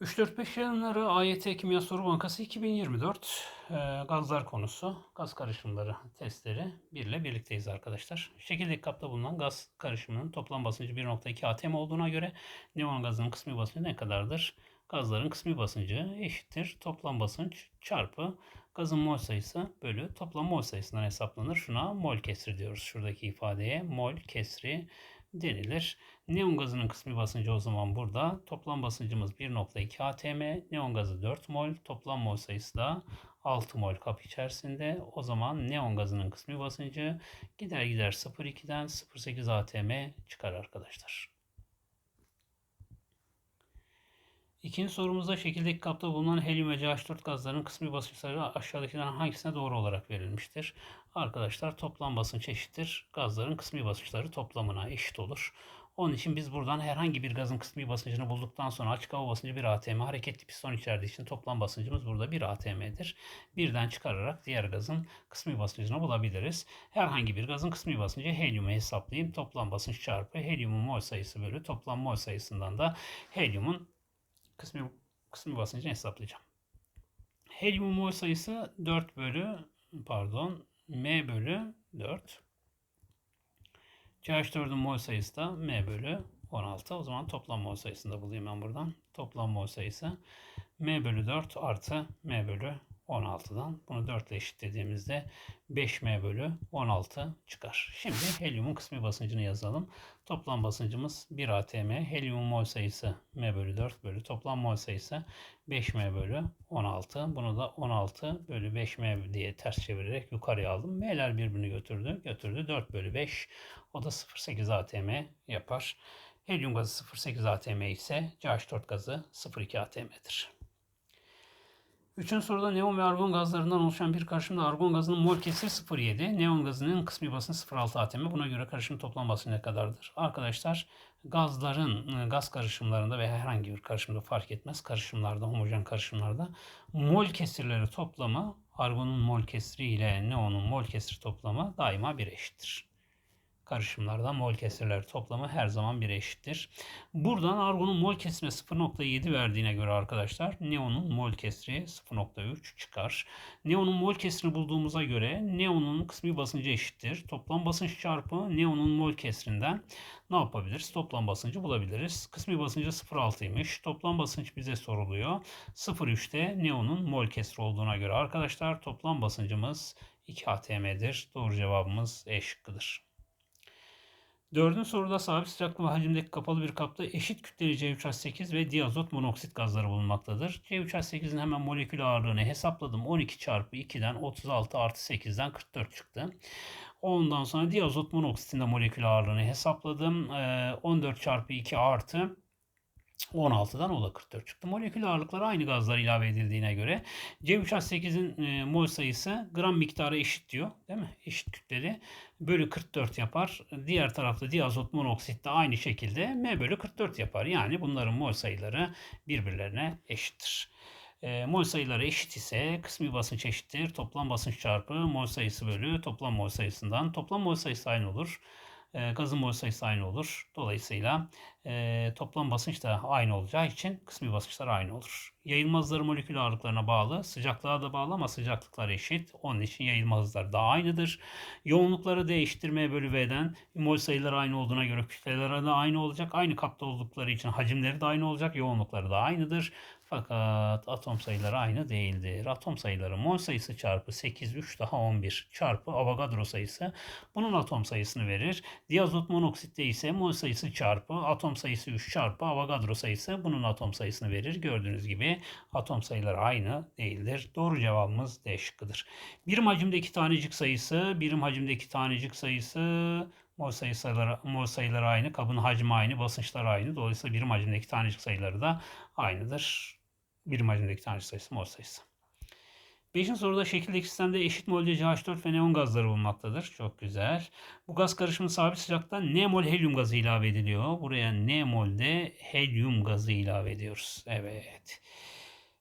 3-4-5 yayınları AYT Kimya Soru Bankası 2024 e, gazlar konusu, gaz karışımları testleri 1 ile birlikteyiz arkadaşlar. Şekildeki kapta bulunan gaz karışımının toplam basıncı 1.2 atm olduğuna göre neon gazının kısmi basıncı ne kadardır? Gazların kısmi basıncı eşittir toplam basınç çarpı gazın mol sayısı bölü toplam mol sayısından hesaplanır. Şuna mol kesri diyoruz şuradaki ifadeye. Mol kesri denilir. Neon gazının kısmi basıncı o zaman burada. Toplam basıncımız 1.2 atm. Neon gazı 4 mol. Toplam mol sayısı da 6 mol kap içerisinde. O zaman neon gazının kısmi basıncı gider gider 0.2'den 0.8 atm çıkar arkadaşlar. İkinci sorumuzda şekildeki kapta bulunan helyum ve CH4 gazlarının kısmi basınçları aşağıdakilerden hangisine doğru olarak verilmiştir? Arkadaşlar toplam basınç eşittir. Gazların kısmi basınçları toplamına eşit olur. Onun için biz buradan herhangi bir gazın kısmi basıncını bulduktan sonra açık hava basıncı 1 atm, hareketli piston içerdiği için toplam basıncımız burada 1 atm'dir. Birden çıkararak diğer gazın kısmi basıncını bulabiliriz. Herhangi bir gazın kısmi basıncı helyumu hesaplayayım. Toplam basınç çarpı helyumun mol sayısı bölü toplam mol sayısından da helyumun kısmi, kısmi basıncını hesaplayacağım. Helyumun mol sayısı 4 bölü pardon M bölü 4. CH4'ün mol sayısı da M bölü 16. O zaman toplam mol sayısını da bulayım ben buradan. Toplam mol sayısı M bölü 4 artı M bölü 16'dan. Bunu 4 ile eşitlediğimizde 5m bölü 16 çıkar. Şimdi helyumun kısmi basıncını yazalım. Toplam basıncımız 1 atm. Helyumun mol sayısı m bölü 4 bölü toplam mol sayısı 5m bölü 16. Bunu da 16 bölü 5m diye ters çevirerek yukarıya aldım. M'ler birbirini götürdü. Götürdü 4 bölü 5. O da 0,8 atm yapar. Helyum gazı 0,8 atm ise CH4 gazı 0,2 atm'dir. Üçüncü soruda neon ve argon gazlarından oluşan bir karışımda argon gazının mol kesiri 0,7. Neon gazının kısmi basıncı 0,6 atm. Buna göre karışım toplam basıncı ne kadardır? Arkadaşlar gazların gaz karışımlarında veya herhangi bir karışımda fark etmez. Karışımlarda, homojen karışımlarda mol kesirleri toplamı argonun mol kesiri ile neonun mol kesiri toplamı daima bir eşittir karışımlarda mol kesirler toplamı her zaman bir eşittir. Buradan argonun mol kesimi 0.7 verdiğine göre arkadaşlar neonun mol kesiri 0.3 çıkar. Neonun mol kesirini bulduğumuza göre neonun kısmi basıncı eşittir. Toplam basınç çarpı neonun mol kesirinden ne yapabiliriz? Toplam basıncı bulabiliriz. Kısmi basıncı 0.6'ymış. Toplam basınç bize soruluyor. 0.3'te neonun mol kesiri olduğuna göre arkadaşlar toplam basıncımız 2 atm'dir. Doğru cevabımız E şıkkıdır. Dördüncü soruda sabit sıcaklığı ve hacimdeki kapalı bir kapta eşit kütleli C3H8 ve diazot monoksit gazları bulunmaktadır. C3H8'in hemen molekül ağırlığını hesapladım. 12 çarpı 2'den 36 artı 8'den 44 çıktı. Ondan sonra diazot monoksitin de molekül ağırlığını hesapladım. 14 çarpı 2 artı 16'dan o da 44 çıktı. Molekül ağırlıkları aynı gazlar ilave edildiğine göre C3H8'in e, mol sayısı gram miktarı eşit diyor. Değil mi? Eşit kütleli. Bölü 44 yapar. Diğer tarafta diazot monoksit de aynı şekilde M bölü 44 yapar. Yani bunların mol sayıları birbirlerine eşittir. E, mol sayıları eşit ise kısmi basınç eşittir. Toplam basınç çarpı mol sayısı bölü toplam mol sayısından. Toplam mol sayısı aynı olur. E, gazın mol sayısı aynı olur. Dolayısıyla e, toplam basınç da aynı olacağı için kısmi basınçlar aynı olur. Yayılma hızları molekül ağırlıklarına bağlı, sıcaklığa da bağlı ama sıcaklıklar eşit. Onun için yayılma hızları da aynıdır. Yoğunlukları değiştirmeye bölü V'den mol sayıları aynı olduğuna göre kütleleri de aynı olacak. Aynı kapta oldukları için hacimleri de aynı olacak. Yoğunlukları da aynıdır. Fakat atom sayıları aynı değildir. Atom sayıları mol sayısı çarpı 8, 3 daha 11 çarpı Avogadro sayısı bunun atom sayısını verir. Diazot monoksitte ise mol sayısı çarpı atom sayısı 3 çarpı Avogadro sayısı bunun atom sayısını verir. Gördüğünüz gibi atom sayıları aynı değildir. Doğru cevabımız D şıkkıdır. Birim hacimdeki tanecik sayısı, birim hacimdeki tanecik sayısı Mol sayıları, mol sayıları aynı, kabın hacmi aynı, basınçlar aynı. Dolayısıyla birim hacimdeki tanecik sayıları da aynıdır. Birim hacimdeki tanecik sayısı mol sayısı. Beşinci soruda şekildeki sistemde eşit molde CH4 ve neon gazları bulunmaktadır. Çok güzel. Bu gaz karışımı sabit sıcakta ne mol helyum gazı ilave ediliyor. Buraya ne molde helyum gazı ilave ediyoruz. Evet.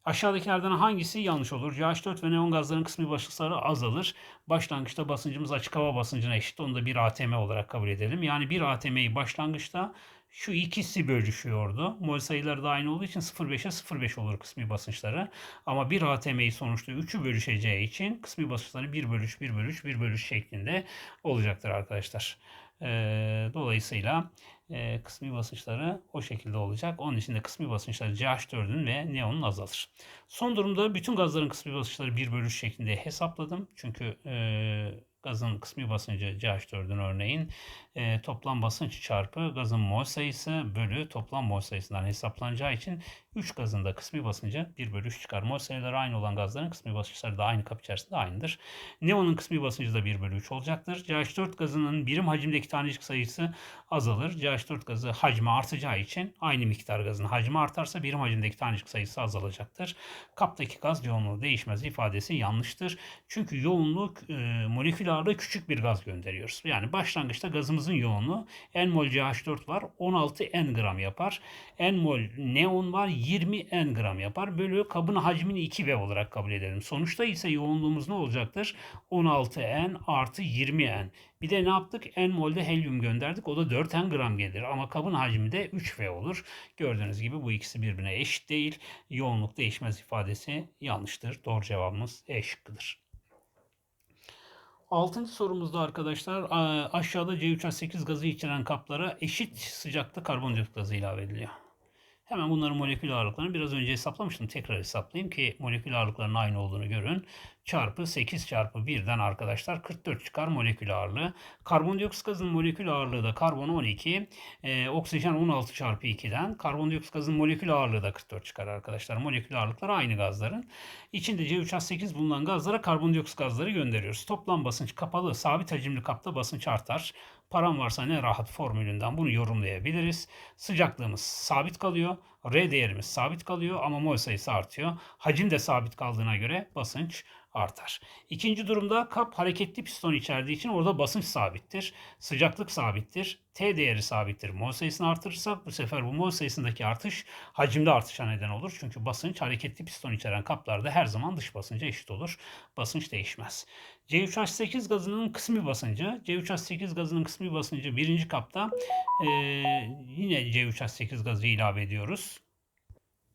Aşağıdakilerden hangisi yanlış olur? CH4 ve neon gazların kısmi basınçları azalır. Başlangıçta basıncımız açık hava basıncına eşit. Onu da 1 atm olarak kabul edelim. Yani 1 atm'yi başlangıçta şu ikisi bölüşüyordu. Mol sayıları da aynı olduğu için 0,5'e 0,5 olur kısmi basınçları. Ama bir ATM'yi sonuçta 3'ü bölüşeceği için kısmi basınçları 1 bölüş 1 bölüş 1 bölüş şeklinde olacaktır arkadaşlar. Ee, dolayısıyla e, kısmi basınçları o şekilde olacak. Onun için de kısmi basınçları CH4'ün ve neonun azalır. Son durumda bütün gazların kısmi basınçları 1 bölüş şeklinde hesapladım. Çünkü e, gazın kısmi basıncı CH4'ün örneğin e, toplam basınç çarpı gazın mol sayısı bölü toplam mol sayısından hesaplanacağı için 3 gazın da kısmi basıncı 1 bölü 3 çıkar. Mol sayıları aynı olan gazların kısmi basınçları da aynı kap içerisinde aynıdır. Neonun kısmi basıncı da 1 bölü 3 olacaktır. CH4 gazının birim hacimdeki tanecik sayısı azalır. CH4 gazı hacmi artacağı için aynı miktar gazın hacmi artarsa birim hacimdeki tanecik sayısı azalacaktır. Kaptaki gaz yoğunluğu değişmez ifadesi yanlıştır. Çünkü yoğunluk e, molekül ağırlığı küçük bir gaz gönderiyoruz. Yani başlangıçta gazımızın yoğunluğu n mol CH4 var 16 n gram yapar. n mol neon var 20 n gram yapar. Bölü kabın hacmini 2V olarak kabul edelim. Sonuçta ise yoğunluğumuz ne olacaktır? 16 n artı 20 n. Bir de ne yaptık? N molde helyum gönderdik. O da 4 n gram gelir. Ama kabın hacmi de 3V olur. Gördüğünüz gibi bu ikisi birbirine eşit değil. Yoğunluk değişmez ifadesi yanlıştır. Doğru cevabımız E şıkkıdır. Altıncı sorumuzda arkadaşlar aşağıda C3H8 gazı içeren kaplara eşit sıcakta karbondioksit gazı ilave ediliyor. Hemen bunların molekül ağırlıklarını biraz önce hesaplamıştım. Tekrar hesaplayayım ki molekül ağırlıklarının aynı olduğunu görün. Çarpı 8 çarpı 1'den arkadaşlar 44 çıkar molekül ağırlığı. Karbondioksit gazının molekül ağırlığı da karbon 12, e, oksijen 16 çarpı 2'den. Karbondioksit gazının molekül ağırlığı da 44 çıkar arkadaşlar. Molekül ağırlıkları aynı gazların. İçinde C3H8 bulunan gazlara karbondioksit gazları gönderiyoruz. Toplam basınç kapalı sabit hacimli kapta basınç artar. Param varsa ne rahat formülünden bunu yorumlayabiliriz. Sıcaklığımız sabit kalıyor. R değerimiz sabit kalıyor ama mol sayısı artıyor. Hacim de sabit kaldığına göre basınç artar. İkinci durumda kap hareketli piston içerdiği için orada basınç sabittir. Sıcaklık sabittir. T değeri sabittir. Mol sayısını artırırsak bu sefer bu mol sayısındaki artış hacimde artışa neden olur. Çünkü basınç hareketli piston içeren kaplarda her zaman dış basınca eşit olur. Basınç değişmez. C3H8 gazının kısmi basıncı. C3H8 gazının kısmi basıncı birinci kapta e, yine C3H8 gazı ilave ediyoruz.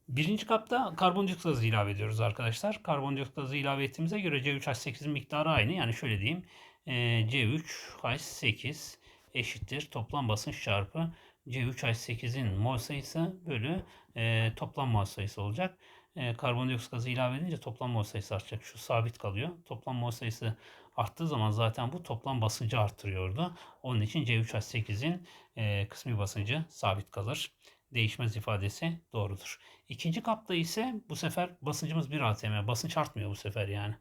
Birinci kapta karbondioksit gazı ilave ediyoruz arkadaşlar. Karbondioksit gazı ilave ettiğimize göre C3H8'in miktarı aynı. Yani şöyle diyeyim. E, C3H8 eşittir. Toplam basınç çarpı C3H8'in mol sayısı bölü e, toplam mol sayısı olacak. E, karbondioksit gazı ilave edince toplam mol sayısı artacak. Şu sabit kalıyor. Toplam mol sayısı arttığı zaman zaten bu toplam basıncı arttırıyordu. Onun için C3H8'in e, kısmi basıncı sabit kalır. Değişmez ifadesi doğrudur. İkinci kapta ise bu sefer basıncımız 1 atm. Basınç artmıyor bu sefer yani.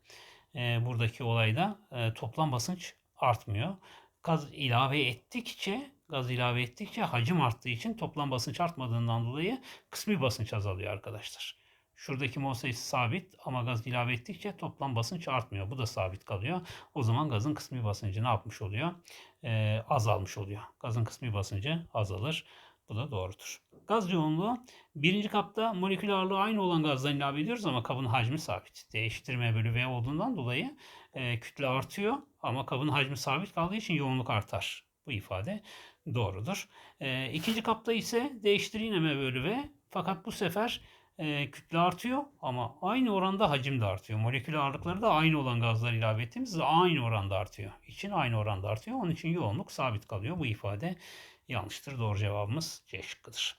E, buradaki olayda e, toplam basınç artmıyor. Gaz ilave ettikçe gaz ilave ettikçe hacim arttığı için toplam basınç artmadığından dolayı kısmi basınç azalıyor arkadaşlar. Şuradaki mol sayısı sabit ama gaz ilave ettikçe toplam basınç artmıyor. Bu da sabit kalıyor. O zaman gazın kısmi basıncı ne yapmış oluyor? Ee, azalmış oluyor. Gazın kısmi basıncı azalır. Bu da doğrudur. Gaz yoğunluğu birinci kapta molekül ağırlığı aynı olan gazdan ilave ediyoruz ama kabın hacmi sabit. Değiştirme bölü V olduğundan dolayı e, kütle artıyor ama kabın hacmi sabit kaldığı için yoğunluk artar. Bu ifade doğrudur. E, ikinci kapta ise değiştir yine M bölü V fakat bu sefer e, kütle artıyor ama aynı oranda hacim de artıyor. Molekül ağırlıkları da aynı olan gazlar ilave ettiğimizde aynı oranda artıyor. İçin aynı oranda artıyor. Onun için yoğunluk sabit kalıyor. Bu ifade yanlıştır. Doğru cevabımız C şıkkıdır.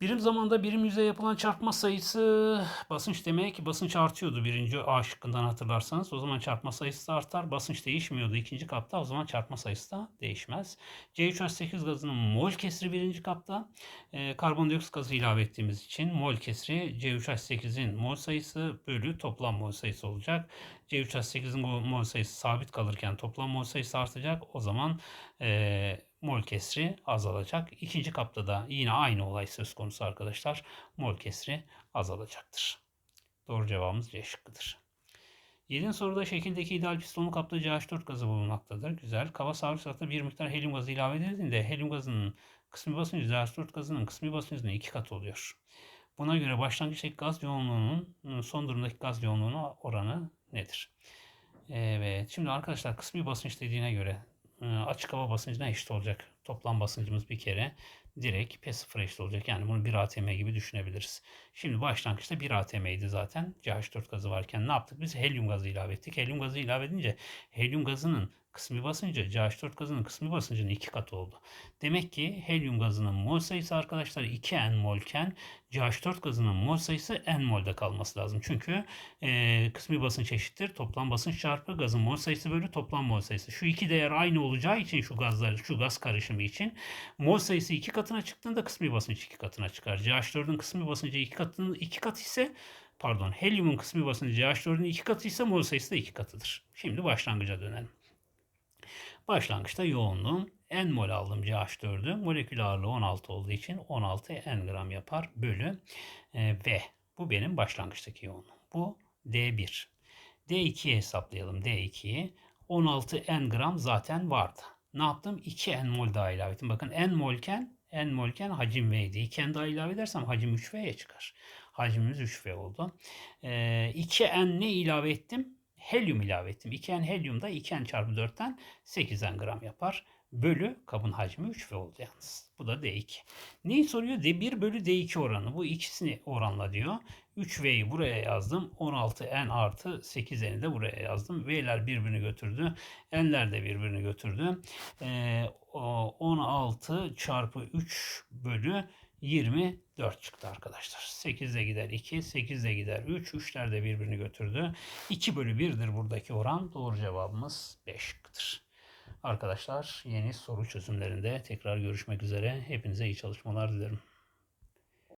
Birim zamanda birim yüzeye yapılan çarpma sayısı basınç demek basınç artıyordu birinci A şıkkından hatırlarsanız. O zaman çarpma sayısı da artar. Basınç değişmiyordu ikinci kapta. O zaman çarpma sayısı da değişmez. C3H8 gazının mol kesri birinci kapta. E, karbondioksit gazı ilave ettiğimiz için mol kesri C3H8'in mol sayısı bölü toplam mol sayısı olacak. C3H8'in mol sayısı sabit kalırken toplam mol sayısı artacak. O zaman e, mol kesri azalacak. İkinci kapta da yine aynı olay söz konusu arkadaşlar. Mol kesri azalacaktır. Doğru cevabımız C şıkkıdır. 7. soruda şekildeki ideal pistonlu kapta CH4 gazı bulunmaktadır. Güzel. Kaba sabit sıcakta bir miktar helyum gazı ilave edildiğinde helyum gazının kısmi basıncı CH4 gazının kısmi basıncının iki katı oluyor. Buna göre başlangıçtaki gaz yoğunluğunun son durumdaki gaz yoğunluğuna oranı nedir? Evet. Şimdi arkadaşlar kısmi basınç dediğine göre açık hava basıncına eşit olacak. Toplam basıncımız bir kere direkt P0 eşit olacak. Yani bunu 1 atm gibi düşünebiliriz. Şimdi başlangıçta 1 atm'ydi zaten. CH4 gazı varken ne yaptık? Biz helyum gazı ilave ettik. Helyum gazı ilave edince helyum gazının kısmi basıncı CH4 gazının kısmi basıncının iki katı oldu. Demek ki helyum gazının mol sayısı arkadaşlar 2N molken CH4 gazının mol sayısı N molde kalması lazım. Çünkü e, kısmi basınç eşittir. Toplam basınç çarpı gazın mol sayısı bölü toplam mol sayısı. Şu iki değer aynı olacağı için şu gazlar, şu gaz karışımı için mol sayısı iki katına çıktığında kısmi basınç iki katına çıkar. CH4'ün kısmi basıncı iki katının iki kat ise pardon helyumun kısmi basıncı CH4'ün iki katı ise mol sayısı da iki katıdır. Şimdi başlangıca dönelim. Başlangıçta yoğunluğum n mol aldım CH4'ü. Molekül ağırlığı 16 olduğu için 16 n gram yapar bölü e, V. Bu benim başlangıçtaki yoğunluğum. Bu D1. D2'yi hesaplayalım. D2'yi 16 n gram zaten vardı. Ne yaptım? 2 n mol daha ilave ettim. Bakın n molken n molken hacim V'ydi. 2 n daha ilave edersem hacim 3V'ye çıkar. Hacmimiz 3V oldu. E, 2 n ne ilave ettim? Helyum ilave ettim. 2N helyum da 2N çarpı 4'ten 8N gram yapar. Bölü kabın hacmi 3V oldu yalnız. Bu da D2. Neyi soruyor? D1 bölü D2 oranı. Bu ikisini oranla diyor. 3V'yi buraya yazdım. 16N artı 8N'i de buraya yazdım. V'ler birbirini götürdü. N'ler de birbirini götürdü. Ee, 16 çarpı 3 bölü 24 çıktı arkadaşlar. 8'de gider 2, 8'de gider 3. 3'ler de birbirini götürdü. 2 bölü 1'dir buradaki oran. Doğru cevabımız 5'tir. Arkadaşlar yeni soru çözümlerinde tekrar görüşmek üzere. Hepinize iyi çalışmalar dilerim.